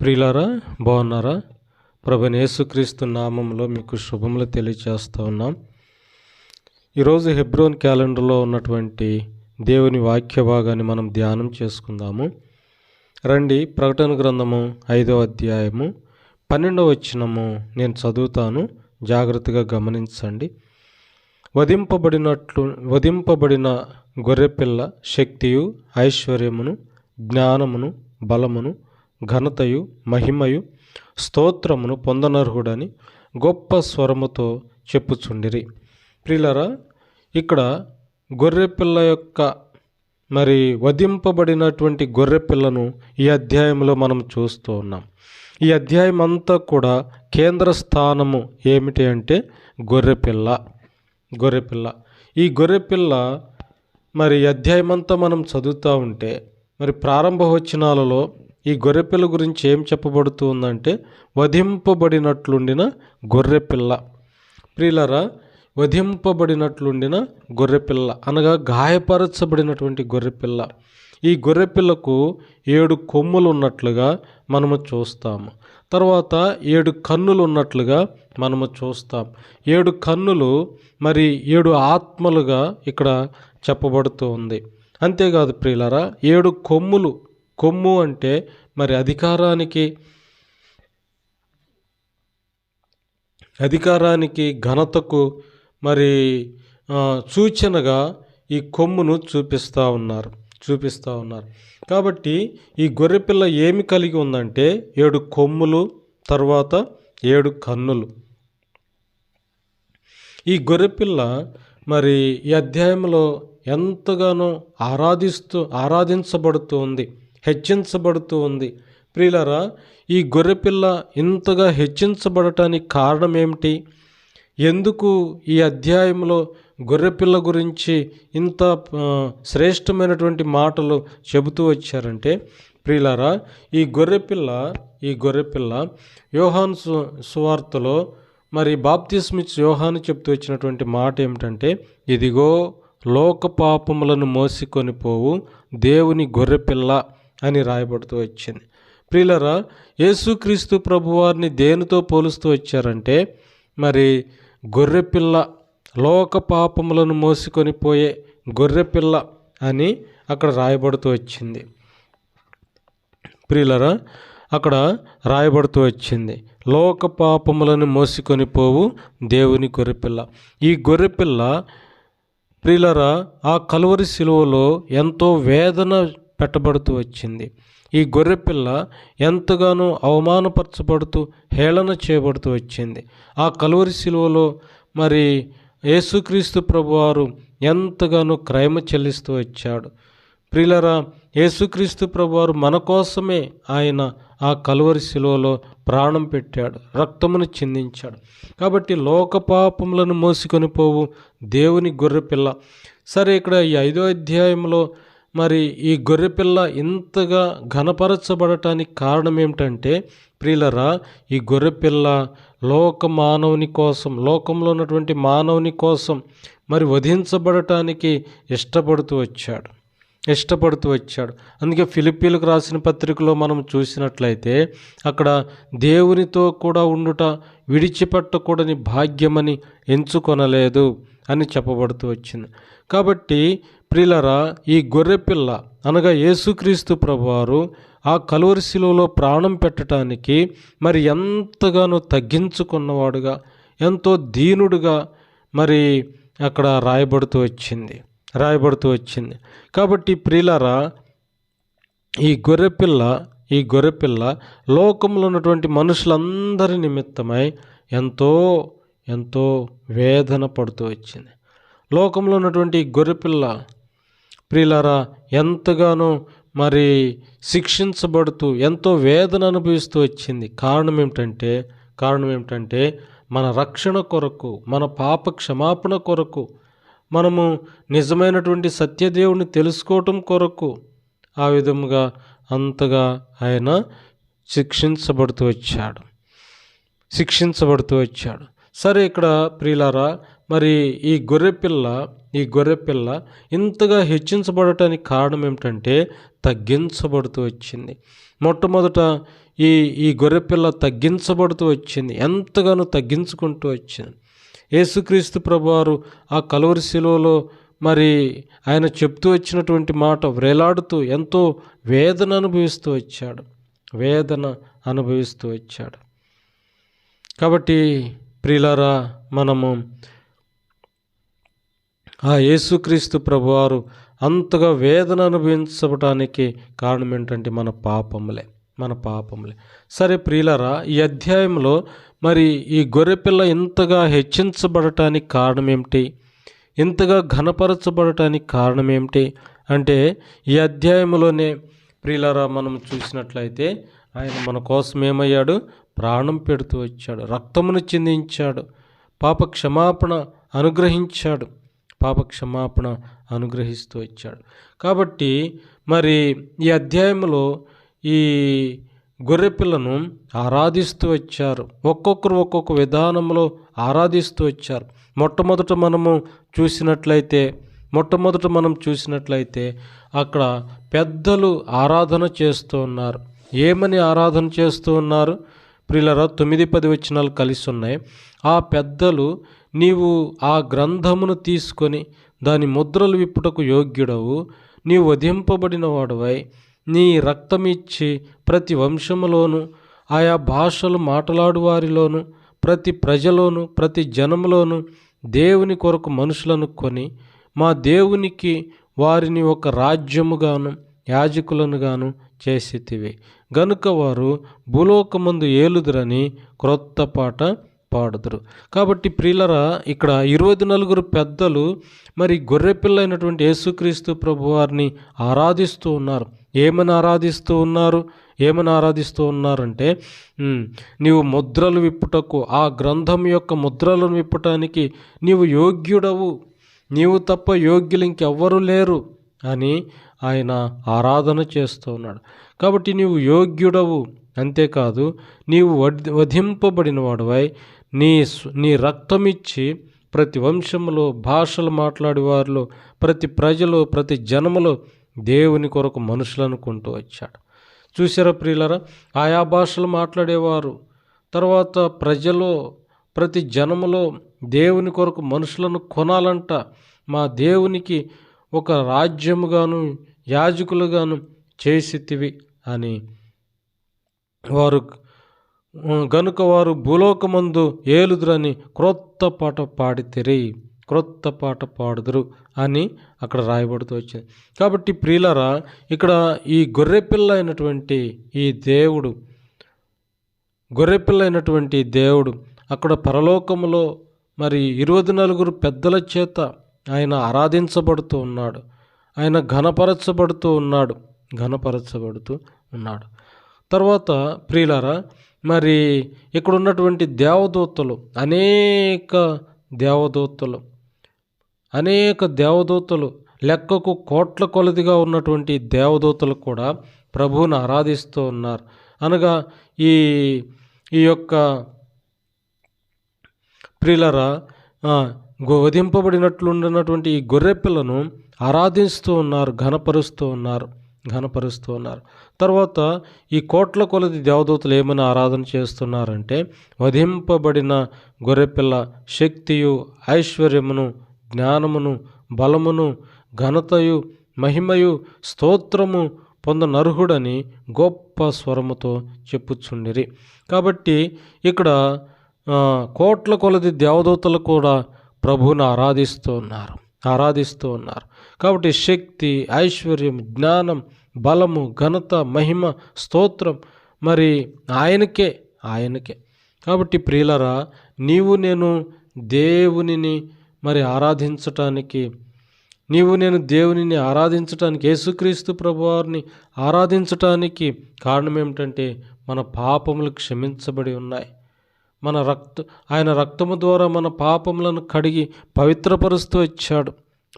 ప్రియులారా బాగున్నారా? ప్రభు యేసుక్రీస్తు నామంలో మీకు శుభములు తెలియజేస్తూ ఉన్నాం. ఈరోజు హెబ్రోన్ క్యాలెండర్లో ఉన్నటువంటి దేవుని వాక్య భాగాన్ని మనం ధ్యానం చేసుకుందాము. రండి ప్రకటన గ్రంథము ఐదవ అధ్యాయము పన్నెండవ వచ్చినము నేను చదువుతాను. జాగ్రత్తగా గమనించండి. వధింపబడినట్లు వధింపబడిన గొర్రెపిల్ల శక్తియు ఐశ్వర్యమును జ్ఞానమును బలమును ఘనతయు మహిమయు స్తోత్రమును పొందనర్హుడని గొప్ప స్వరముతో చెప్పుచుండిరి. ప్రిలరా ఇక్కడ గొర్రెపిల్ల యొక్క మరి వధింపబడినటువంటి గొర్రెపిల్లను ఈ అధ్యాయంలో మనం చూస్తూ ఉన్నాం. ఈ అధ్యాయం అంతా కూడా కేంద్ర స్థానము ఏమిటి అంటే గొర్రెపిల్ల గొర్రెపిల్ల ఈ గొర్రెపిల్ల మరి అధ్యాయమంతా అధ్యాయం అంతా మనం చదువుతూ ఉంటే మరి ప్రారంభ వచనాలలో ఈ గొర్రెపిల్ల గురించి ఏం చెప్పబడుతూ ఉందంటే వధింపబడినట్లుండిన గొర్రెపిల్ల. ప్రియులరా వధింపబడినట్లుండిన గొర్రెపిల్ల అనగా గాయపరచబడినటువంటి గొర్రెపిల్ల. ఈ గొర్రెపిల్లకు ఏడు కొమ్ములు ఉన్నట్లుగా మనము చూస్తాము తర్వాత ఏడు కన్నులు ఉన్నట్లుగా మనము చూస్తాం. ఏడు కన్నులు మరి ఏడు ఆత్మలుగా ఇక్కడ చెప్పబడుతూ ఉంది. అంతేకాదు ప్రియులరా ఏడు కొమ్ములు కొమ్ము అంటే మరి అధికారానికి అధికారానికి ఘనతకు మరి సూచనగా ఈ కొమ్మును చూపిస్తూ ఉన్నారు చూపిస్తూ ఉన్నారు. కాబట్టి ఈ గొర్రెపిల్ల ఏమి కలిగి ఉందంటే ఏడు కొమ్ములు తర్వాత ఏడు కన్నులు. ఈ గొర్రెపిల్ల మరి ఈ అధ్యాయంలో ఎంతగానో ఆరాధిస్తూ ఆరాధించబడుతూ ఉంది. హెచ్చించబడుతూ ఉంది. ప్రియులరా ఈ గొర్రెపిల్ల ఇంతగా హెచ్చించబడటానికి కారణం ఏమిటి ఎందుకు ఈ అధ్యాయంలో గొర్రెపిల్ల గురించి ఇంత శ్రేష్టమైనటువంటి మాటలు చెబుతూ వచ్చారంటే ప్రియులారా ఈ గొర్రెపిల్ల ఈ గొర్రెపిల్ల యోహాన్ సు సువార్తలో మరి బాప్తిస్మిచ్ యోహాను చెప్తూ వచ్చినటువంటి మాట ఏమిటంటే ఇదిగో లోక పాపములను మోసికొని పోవు దేవుని గొర్రెపిల్ల. అని రాయబడుతూ వచ్చింది. ప్రియులరా యేసుక్రీస్తు ప్రభువారిని దేనితో పోలుస్తూ వచ్చారంటే మరి గొర్రెపిల్ల లోక పాపములను మోసుకొని పోయే గొర్రెపిల్ల అని అక్కడ రాయబడుతూ వచ్చింది. ప్రియులరా అక్కడ రాయబడుతూ వచ్చింది లోక పాపములను మోసుకొని పోవు దేవుని గొర్రెపిల్ల. ఈ గొర్రెపిల్ల ప్రియులరా ఆ కలువరి శిలువలో ఎంతో వేదన పెట్టబడుతూ వచ్చింది. ఈ గొర్రెపిల్ల ఎంతగానో అవమానపరచబడుతూ హేళన చేయబడుతూ వచ్చింది. ఆ కలువరి శిలువలో మరి యేసుక్రీస్తు ప్రభువారు ఎంతగానో క్రయమ చెల్లిస్తూ వచ్చాడు. ప్రిలరా యేసుక్రీస్తు ప్రభువారు మన కోసమే ఆయన ఆ కలువరి శిలువలో ప్రాణం పెట్టాడు రక్తమును చిందించాడు. కాబట్టి లోక పాపములను మోసుకొని పోవు దేవుని గొర్రెపిల్ల సరే ఇక్కడ ఈ ఐదో అధ్యాయంలో మరి ఈ గొర్రెపిల్ల ఇంతగా ఘనపరచబడటానికి కారణం ఏమిటంటే ప్రియులరా ఈ గొర్రెపిల్ల లోక మానవుని కోసం లోకంలో ఉన్నటువంటి మానవుని కోసం మరి వధించబడటానికి ఇష్టపడుతూ వచ్చాడు. ఇష్టపడుతూ వచ్చాడు. అందుకే ఫిలిపీలకు రాసిన పత్రికలో మనం చూసినట్లయితే అక్కడ దేవునితో కూడా ఉండుట విడిచిపెట్టకూడని భాగ్యమని ఎంచుకొనలేదు అని చెప్పబడుతూ వచ్చింది. కాబట్టి ప్రిలరా ఈ గొర్రెపిల్ల అనగా యేసుక్రీస్తు ప్రభువారు ఆ కలువరి శిలువలో ప్రాణం పెట్టడానికి మరి ఎంతగానో తగ్గించుకున్నవాడుగా ఎంతో దీనుడుగా మరి అక్కడ రాయబడుతూ వచ్చింది రాయబడుతూ వచ్చింది. కాబట్టి ప్రియులరా ఈ గొర్రెపిల్ల ఈ గొర్రెపిల్ల లోకంలో ఉన్నటువంటి మనుషులందరి నిమిత్తమై ఎంతో ఎంతో వేదన పడుతూ వచ్చింది. లోకంలో ఉన్నటువంటి ఈ గొర్రెపిల్ల ప్రియులారా ఎంతగానో మరి శిక్షించబడుతూ ఎంతో వేదన అనుభవిస్తూ వచ్చింది. కారణం ఏమిటంటే కారణం ఏమిటంటే మన రక్షణ కొరకు మన పాప క్షమాపణ కొరకు మనము నిజమైనటువంటి సత్యదేవుని తెలుసుకోవటం కొరకు ఆ విధముగా అంతగా ఆయన శిక్షించబడుతూ వచ్చాడు. శిక్షించబడుతూ వచ్చాడు. సరే ఇక్కడ ప్రియులారా మరి ఈ గొర్రెపిల్ల ఈ గొర్రె పిల్ల ఇంతగా హెచ్చించబడటానికి కారణం ఏమిటంటే తగ్గించబడుతూ వచ్చింది. మొట్టమొదట ఈ ఈ గొర్రెపిల్ల తగ్గించబడుతూ వచ్చింది. ఎంతగానో తగ్గించుకుంటూ వచ్చింది. యేసుక్రీస్తు ప్రభువారు ఆ కలువరి శిలువలో మరి ఆయన చెప్తూ వచ్చినటువంటి మాట వ్రేలాడుతూ ఎంతో వేదన అనుభవిస్తూ వచ్చాడు. వేదన అనుభవిస్తూ వచ్చాడు. కాబట్టి ప్రిలరా మనము ఆ యేసుక్రీస్తు ప్రభువారు అంతగా వేదన అనుభవించబటానికి కారణం ఏంటంటే మన పాపములే మన పాపములే. సరే ప్రియులరా ఈ అధ్యాయంలో మరి ఈ గొర్రెపిల్ల ఇంతగా హెచ్చించబడటానికి కారణం ఏమిటి ఇంతగా ఘనపరచబడటానికి కారణం ఏమిటి అంటే ఈ అధ్యాయంలోనే ప్రియులరా మనం చూసినట్లయితే ఆయన మన కోసం ఏమయ్యాడు? ప్రాణం పెడుతూ వచ్చాడు రక్తమును చిందించాడు పాప క్షమాపణ అనుగ్రహించాడు. పాప క్షమాపణ అనుగ్రహిస్తూ వచ్చాడు. కాబట్టి మరి ఈ అధ్యాయంలో ఈ గొర్రెపిల్లను ఆరాధిస్తూ వచ్చారు. ఒక్కొక్కరు ఒక్కొక్క విధానంలో ఆరాధిస్తూ వచ్చారు. మొట్టమొదట మనము చూసినట్లయితే మొట్టమొదట మనం చూసినట్లయితే అక్కడ పెద్దలు ఆరాధన చేస్తూ ఉన్నారు. ఏమని ఆరాధన చేస్తూ ఉన్నారు? ప్రిల్లరా తొమ్మిది పది వచ్చినాలు కలిసి ఉన్నాయి. ఆ పెద్దలు నీవు ఆ గ్రంథమును తీసుకొని దాని ముద్రలు విప్పుటకు యోగ్యుడవు. నీవు వధింపబడిన వాడువై. నీ రక్తమిచ్చి ప్రతి వంశములోను ఆయా భాషలు మాట్లాడు వారిలోను ప్రతి ప్రజలోను ప్రతి జనములోను దేవుని కొరకు మనుషులను కొని మా దేవునికి వారిని ఒక రాజ్యముగాను యాజకులను గాను చేసితివి. గనుక వారు భూలోకమందు ఏలుదురని క్రొత్త పాట పాడుదురు కాబట్టి ప్రియులరా ఇక్కడ ఇరవై నలుగురు పెద్దలు మరి గొర్రెపిల్ల అయినటువంటి యేసుక్రీస్తు ప్రభు వారిని ఆరాధిస్తూ ఉన్నారు. ఏమని ఆరాధిస్తూ ఉన్నారు? ఏమని ఆరాధిస్తూ ఉన్నారంటే నీవు ముద్రలు విప్పుటకు ఆ గ్రంథం యొక్క ముద్రలను విప్పటానికి నీవు యోగ్యుడవు. నీవు తప్ప యోగ్యులు ఇంకెవ్వరూ లేరు అని ఆయన ఆరాధన చేస్తూ ఉన్నాడు. కాబట్టి నీవు యోగ్యుడవు. అంతేకాదు నీవు వధింపబడిన వాడువై నీ నీ రక్తమిచ్చి ప్రతి వంశములో భాషలు మాట్లాడే వారిలో ప్రతి ప్రజలు ప్రతి జనములో దేవుని కొరకు మనుషులను కొంటూ వచ్చాడు. చూసారా ప్రియులరా? ఆయా భాషలు మాట్లాడేవారు. తర్వాత ప్రజలు ప్రతి జనములో దేవుని కొరకు మనుషులను కొనాలంట. మా దేవునికి ఒక రాజ్యముగాను యాజకులుగాను చేసితివి అని వారు గనుక వారు భూలోకమందు ఏలుదురని క్రొత్త పాట పాడితేరి క్రొత్త పాట పాడుదురు అని అక్కడ రాయబడుతూ వచ్చింది. కాబట్టి ప్రియులరా ఇక్కడ ఈ గొర్రెపిల్ల అయినటువంటి ఈ దేవుడు గొర్రెపిల్ల అయినటువంటి దేవుడు అక్కడ పరలోకములో మరి ఇరవై నలుగురు పెద్దల చేత ఆయన ఆరాధించబడుతూ ఉన్నాడు. ఆయన ఘనపరచబడుతూ ఉన్నాడు ఘనపరచబడుతూ ఉన్నాడు. తర్వాత ప్రియులారా మరి ఇక్కడ ఉన్నటువంటి దేవదూతలు అనేక దేవదూతలు అనేక దేవదూతలు లెక్కకు కోట్ల కొలదిగా ఉన్నటువంటి దేవదూతలు కూడా ప్రభువుని ఆరాధిస్తూ ఉన్నారు. అనగా ఈ ఈ యొక్క ప్రిలరా ఆ, గొ- వధింపబడినట్లుండినటువంటి ఈ గొర్రెపిల్లను ఆరాధిస్తూ ఉన్నారు ఘనపరుస్తూ ఉన్నారు. ఘనపరుస్తూ ఉన్నారు. తర్వాత ఈ కోట్ల కొలది దేవదూతలు ఏమైనా ఆరాధన చేస్తున్నారంటే వధింపబడిన గొర్రెపిల్ల శక్తియు ఐశ్వర్యమును జ్ఞానమును బలమును ఘనతయు మహిమయు స్తోత్రము పొందనర్హుడని గొప్ప స్వరముతో చెప్పుచుండిరి. కాబట్టి ఇక్కడ కోట్ల కొలది దేవదూతలు కూడా ప్రభువును ఆరాధిస్తూ ఉన్నారు ఆరాధిస్తూ ఉన్నారు. కాబట్టి శక్తి ఐశ్వర్యం జ్ఞానం బలము ఘనత మహిమ స్తోత్రం మరి ఆయనకే ఆయనకే. కాబట్టి ప్రియులరా నీవు నేను దేవునిని మరి ఆరాధించటానికి నీవు నేను దేవునిని ఆరాధించటానికి యేసుక్రీస్తు ప్రభువారిని ఆరాధించటానికి కారణం ఏమిటంటే మన పాపములు క్షమించబడి ఉన్నాయి. మన రక్త ఆయన రక్తము ద్వారా మన పాపములను కడిగి పవిత్రపరుస్తూ వచ్చాడు.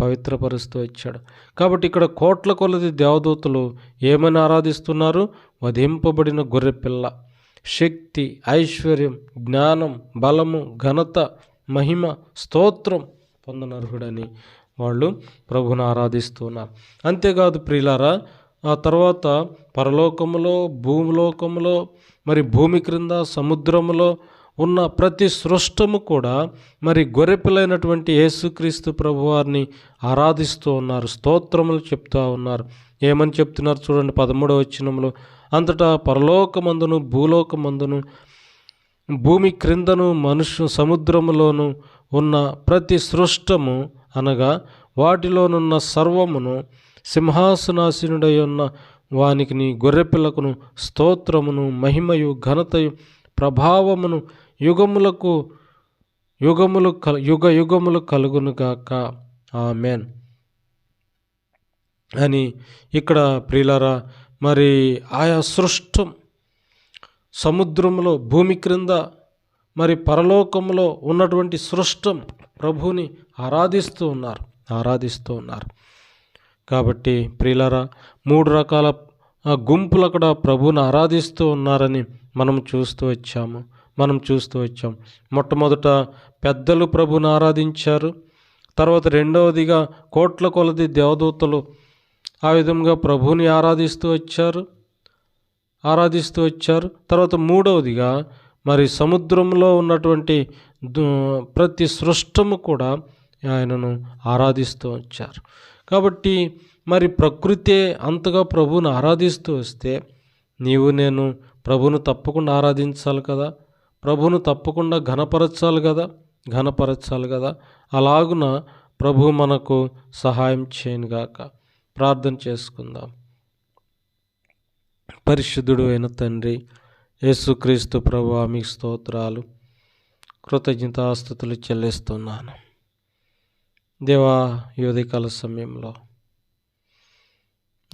పవిత్రపరుస్తూ ఇచ్చాడు కాబట్టి ఇక్కడ కోట్ల కొలది దేవదూతలు ఏమని ఆరాధిస్తున్నారు? వధింపబడిన గొర్రెపిల్ల. శక్తి ఐశ్వర్యం జ్ఞానం బలము ఘనత మహిమ స్తోత్రం పొందనర్హుడని వాళ్ళు ప్రభుని ఆరాధిస్తున్నారు అంతేకాదు ప్రియులారా ఆ తర్వాత పరలోకములో భూమిలోకములో మరి భూమి క్రింద సముద్రములో ఉన్న ప్రతి సృష్టము కూడా మరి గొర్రెపిల్లైనటువంటి యేసుక్రీస్తు ప్రభువారిని ఆరాధిస్తూ ఉన్నారు. స్తోత్రములు చెప్తూ ఉన్నారు. ఏమని చెప్తున్నారు చూడండి పదమూడవ వచనంలో అంతటా పరలోకమందును భూలోకమందును భూమి క్రిందను మనుషు సముద్రములోను ఉన్న ప్రతి సృష్టము అనగా వాటిలోనున్న సర్వమును సింహాసనాసీనుడై ఉన్న వానికి గొర్రెపిల్లకును స్తోత్రమును మహిమయు ఘనతయు ప్రభావమును యుగములకు యుగములు కల యుగ యుగములు కలుగునుగాక ఆమెన్. అని ఇక్కడ ప్రిలరా మరి ఆయా సృష్టం సముద్రంలో భూమి క్రింద మరి పరలోకంలో ఉన్నటువంటి సృష్టం ప్రభువుని ఆరాధిస్తూ ఉన్నారు ఆరాధిస్తూ ఉన్నారు. కాబట్టి ప్రియులరా మూడు రకాల గుంపులు అక్కడ ప్రభువుని ఆరాధిస్తూ ఉన్నారని మనం చూస్తూ వచ్చాము. మనం చూస్తూ వచ్చాం. మొట్టమొదట పెద్దలు ప్రభుని ఆరాధించారు. తర్వాత రెండవదిగా కోట్ల కొలది దేవదూతలు ఆ విధంగా ప్రభువుని ఆరాధిస్తూ వచ్చారు. ఆరాధిస్తూ వచ్చారు. తర్వాత మూడవదిగా మరి సముద్రంలో ఉన్నటువంటి ప్రతి సృష్టము కూడా ఆయనను ఆరాధిస్తూ వచ్చారు. కాబట్టి మరి ప్రకృతే అంతగా ప్రభువుని ఆరాధిస్తూ వస్తే నీవు నేను ప్రభును తప్పకుండా ఆరాధించాలి కదా. ప్రభువును తప్పకుండా ఘనపరచాలి కదా ఘనపరచాలి కదా. అలాగున ప్రభు మనకు సహాయం చేయనుగాక. ప్రార్థన చేసుకుందాం. పరిశుద్ధుడు అయిన తండ్రి యేసుక్రీస్తు ప్రభు మీకు స్తోత్రాలు కృతజ్ఞతాస్థుతులు చెల్లిస్తున్నాను. దేవా యువదికాల సమయంలో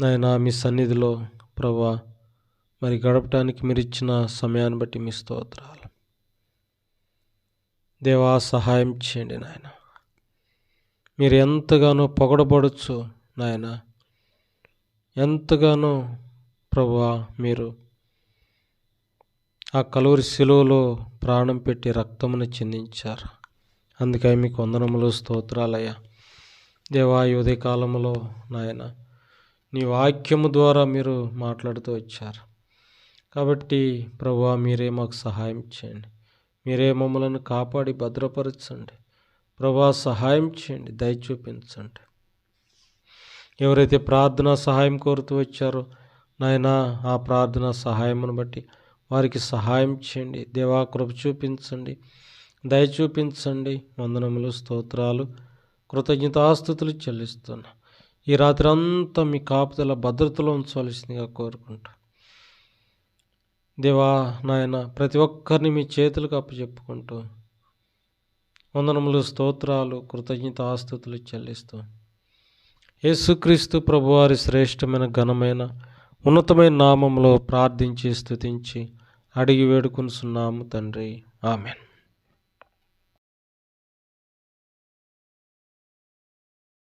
నాయన మీ సన్నిధిలో ప్రభా మరి గడపడానికి మీరు ఇచ్చిన సమయాన్ని బట్టి మీ స్తోత్రాలు. దేవా సహాయం చేయండి నాయన. మీరు ఎంతగానో పొగడబడచ్చు నాయన. ఎంతగానో ప్రభువా మీరు ఆ కలువరి శిలువలో ప్రాణం పెట్టి రక్తమును చెందించారు. అందుకే మీకు వందనములు స్తోత్రాలయ్యా. దేవా యువతి కాలంలో నాయన నీ వాక్యము ద్వారా మీరు మాట్లాడుతూ వచ్చారు. కాబట్టి ప్రభువా మీరే మాకు సహాయం చేయండి. మీరే మమ్మలను కాపాడి భద్రపరచండి. ప్రభా సహాయం చేయండి దయ చూపించండి. ఎవరైతే ప్రార్థన సహాయం కోరుతూ వచ్చారో నాయన ఆ ప్రార్థన సహాయమును బట్టి వారికి సహాయం చేయండి. దేవా కృప చూపించండి దయ చూపించండి. వందనములు స్తోత్రాలు కృతజ్ఞతాస్థుతులు చెల్లిస్తున్నా. ఈ రాత్రి అంతా మీ కాపుదల భద్రతలో ఉంచవలసిందిగా కోరుకుంటా దేవా నాయన ప్రతి ఒక్కరిని మీ చేతులకు అప్పచెప్పుకుంటూ వందనములు స్తోత్రాలు కృతజ్ఞత ఆస్తుతులు చెల్లిస్తూ. యేసుక్రీస్తు ప్రభువారి శ్రేష్టమైన ఘనమైన ఉన్నతమైన నామంలో ప్రార్థించి స్థుతించి అడిగి వేడుకునిస్తున్నాము తండ్రి. ఆమెన్.